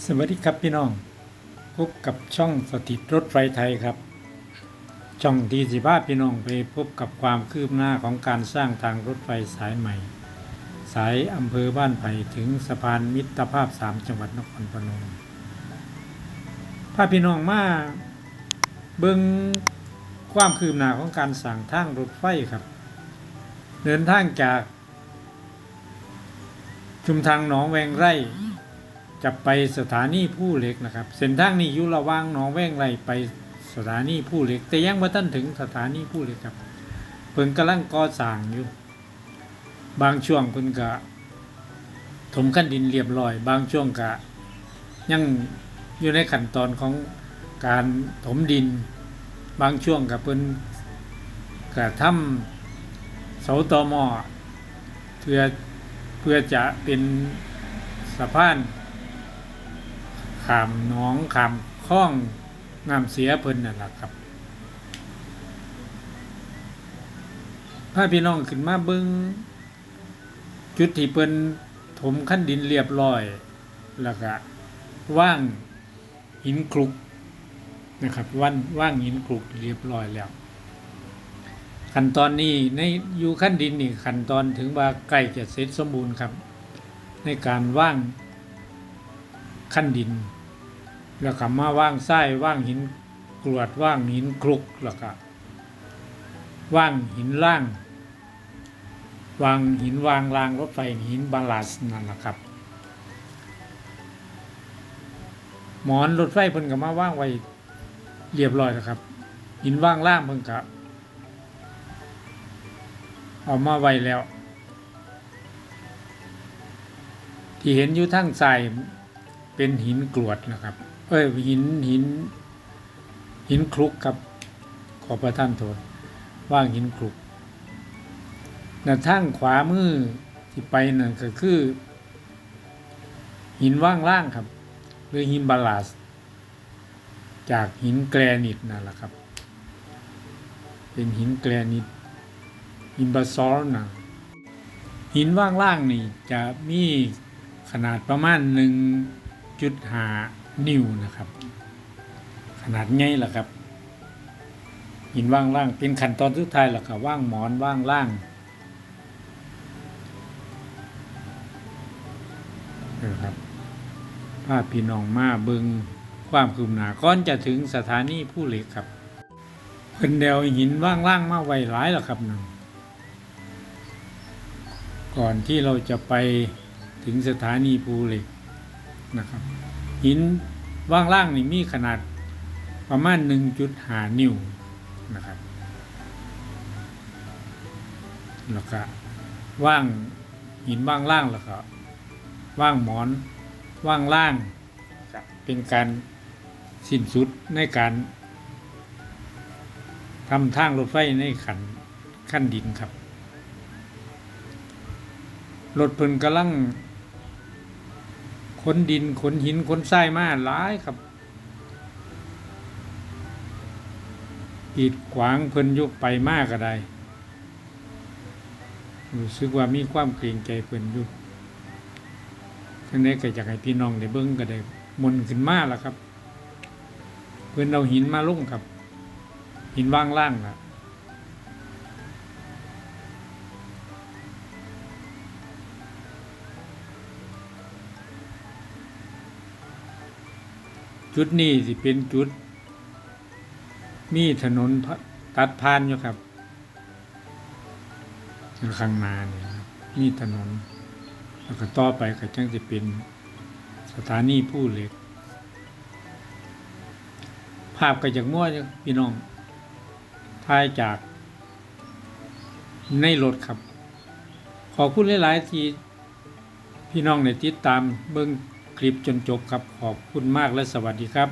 สวัสดีครับพี่น้อง พบกับช่องสถิตรถไฟไทยครับ ช่องที่สิบ้าพี่น้องไปพบกับความคืบหน้าของการสร้างทางรถไฟสายใหม่ สายอำเภอบ้านไผ่ถึงสะพานมิตรภาพสามจังหวัดนครพนมพาพี่น้องมาเบิ่งความคืบหน้าของการสร้างทางรถไฟครับเดินทางจาก ชุมทางหนองแวงไร่ จะไปสถานีผู้เล็กนะครับ เส้นทางนี้อยู่ระหว่างหนองแวงไรไปสถานีผู้เล็ก แต่ยังไม่ทันถึงสถานีผู้เล็กครับเพิ่นกำลังก่อสร้างอยู่ บางช่วงเพิ่นก็ถมขั้นดินเรียบร้อย บางช่วงก็ยังอยู่ในขั้นตอนของการถมดิน บางช่วงก็เพิ่นก็ทำเสาตอหมอเพื่อเพื่อจะเป็นสะพาน ขามน้องขามคลองน้ำเสียเพิ่นนั่นแหละครับพาพี่น้องขึ้นมาเบิงจุดที่เพิ่นถมขั้นดินเรียบร้อย แล้วก็ว่างหินคลุกนะครับว่างว่างหินคลุกเรียบร้อยแล้ว ขั้นตอนนี้ในอยู่ขั้นดินนี่ขั้นตอนถึงว่าใกล้จะเสร็จสมบูรณ์ครับ ในการว่างขั้นดิน แล้วก็มาว่างไส้ว่างหินกรวดว่างหินคลุกแล้วก็ว่างหินล่างวางหินวางรางรถไฟหินบาลาสนั่นแหละครับ หมอนรถไฟเพิ่นก็มาว่างไว้เรียบร้อยแล้วครับ หินว่างล่างเพิ่นก็เอามาไว้แล้ว ที่เห็นอยู่ทั้งใส่ เป็นหินกรวดนะครับ เอ้ยหินหิน หินคลุกครับ ขอประท่านโทษว่างหินคลุกแต่ทางขวามือที่ไปนั่นก็คือ หินว่างล่างครับ หรือหินบาลาส จากหินแกรนิตนั่นแหละครับ เป็นหินแกรนิต หินบาซอลนะหินว่างล่างนี่จะมีขนาดประมาณหนึ่ง จุดหานิ้วนะครับ ขนาดใหญ่แหละครับหินว่างล่างเป็นขั้นตอนสุดท้ายแหละครับว่างหมอนว่างล่างนะครับภาพพี่น้องมาเบิงความคืบหน้าก่อนจะถึงสถานีผู้เหล็กครับเพิ่นเดวหินว่างล่างมาไว้หลายแล้วครับนึ่งก่อนที่เราจะไปถึงสถานีภูเหล็ก นะครับ หินว่างล่างนี่มีขนาดประมาณ 1.5 นิ้วนะครับแล้วก็ว่างหินว่างล่างแล้วก็ว่างหมอนว่างล่างเป็นการสิ้นสุดในการทำทางรถไฟในขันขั้นดินครับรถเพิ่นกำลัง ขนดินขนหินขนทรายมาหลายครับกีดขวางเพิ่นยุไปมากก็ได้รู้สึกว่ามีความเกรงใจเพิ่นอยู่ทั้งนี้ก็อยากให้พี่น้องได้เบิ่งก็ได้มนขึ้นมาแล้วครับ เพิ่นเอาหินมาลุ่งครับ หินว่างล่างครับ จุดนี้สิเป็นจุด มีถนนตัดผ่านอยู่ครับข้างหน้านี่ครับมีถนน แล้วก็ต่อไปก็จังจะเป็นสถานีผู้เหล็ก ภาพก็จากมั่วอยู่พี่น้องถ่ายจากในรถครับ ขอบคุณหลาย ๆ ที่พี่น้องในติดตามเบิ่ง ลิปจนจบครับขอบคุณมากและสวัสดีครับ